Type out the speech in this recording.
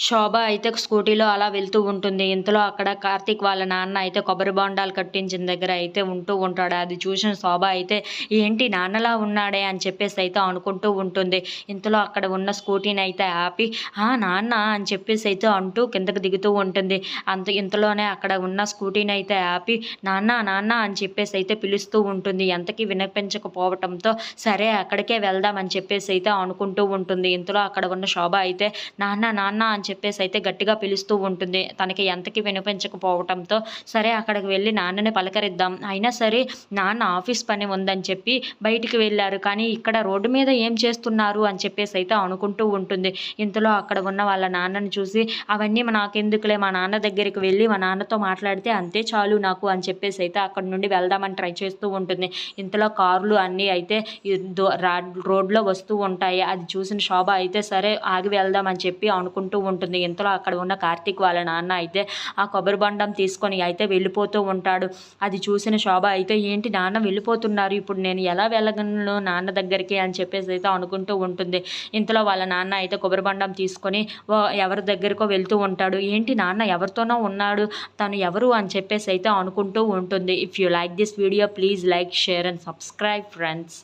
శోభ అయితే స్కూటీలో అలా వెళ్తూ ఉంటుంది. ఇంతలో అక్కడ కార్తీక్ వాళ్ళ నాన్న అయితే కొబ్బరి బొండాలు కట్టించిన దగ్గర అయితే ఉంటూ ఉంటాడు. అది చూసిన శోభ అయితే ఏంటి నాన్నలా ఉన్నాడే? అని చెప్పేసి అయితే అనుకుంటూ ఉంటుంది. ఇంతలో అక్కడ ఉన్న స్కూటీని అయితే ఆపి ఆ నాన్న అని చెప్పేసి అయితే అంటూ కిందకు దిగుతూ ఉంటుంది. అంత ఇంతలోనే అక్కడ ఉన్న స్కూటీని అయితే ఆపి నాన్న నాన్న అని చెప్పేసి అయితే పిలుస్తూ ఉంటుంది. ఎంతకీ వినిపించకపోవటంతో సరే అక్కడికే వెళ్దాం అని చెప్పేసి అయితే అనుకుంటూ ఉంటుంది. ఇంతలో అక్కడ ఉన్న శోభ అయితే నాన్న నాన్న అని చెప్పేసి అయితే గట్టిగా పిలుస్తూ ఉంటుంది. తనకి ఎంతకి వినిపించకపోవటంతో సరే అక్కడికి వెళ్ళి నాన్నని పలకరిద్దాం. అయినా సరే నాన్న ఆఫీస్ పని ఉందని చెప్పి బయటికి వెళ్ళారు. కానీ ఇక్కడ రోడ్డు మీద ఏం చేస్తున్నారు అని చెప్పేసి అయితే అనుకుంటూ ఉంటుంది. ఇంతలో అక్కడ ఉన్న వాళ్ళ నాన్నని చూసి అవన్నీ నాకెందుకులే మా నాన్న దగ్గరికి వెళ్ళి మా నాన్నతో మాట్లాడితే అంతే చాలు నాకు అని చెప్పేసి అయితే అక్కడ నుండి వెళ్దామని ట్రై చేస్తూ ఉంటుంది. ఇంతలో కార్లు అన్నీ అయితే దో- రోడ్లో వస్తూ ఉంటాయి. అది చూసిన శోభ అయితే సరే ఆగి వెళ్దామని చెప్పి అనుకుంటూ ఉంటుంది. ఇంతలో అక్కడ ఉన్న కార్తీక్ వాళ్ళ నాన్న అయితే ఆ కొబ్బరి బండం తీసుకొని అయితే వెళ్ళిపోతూ ఉంటాడు. అది చూసిన శోభ అయితే ఏంటి నాన్న వెళ్ళిపోతున్నారు? ఇప్పుడు నేను ఎలా వెళ్ళగలను నాన్న దగ్గరికి? అని చెప్పేసి అయితే అనుకుంటూ ఉంటుంది. ఇంతలో వాళ్ళ నాన్న అయితే కొబ్బరి బండం తీసుకొని ఎవరి దగ్గరకో వెళ్తూ ఉంటాడు. ఏంటి నాన్న ఎవరితోనో ఉన్నాడు? తను ఎవరు? అని చెప్పేసి అయితే అనుకుంటూ ఉంటుంది. If you like this video please like share and subscribe friends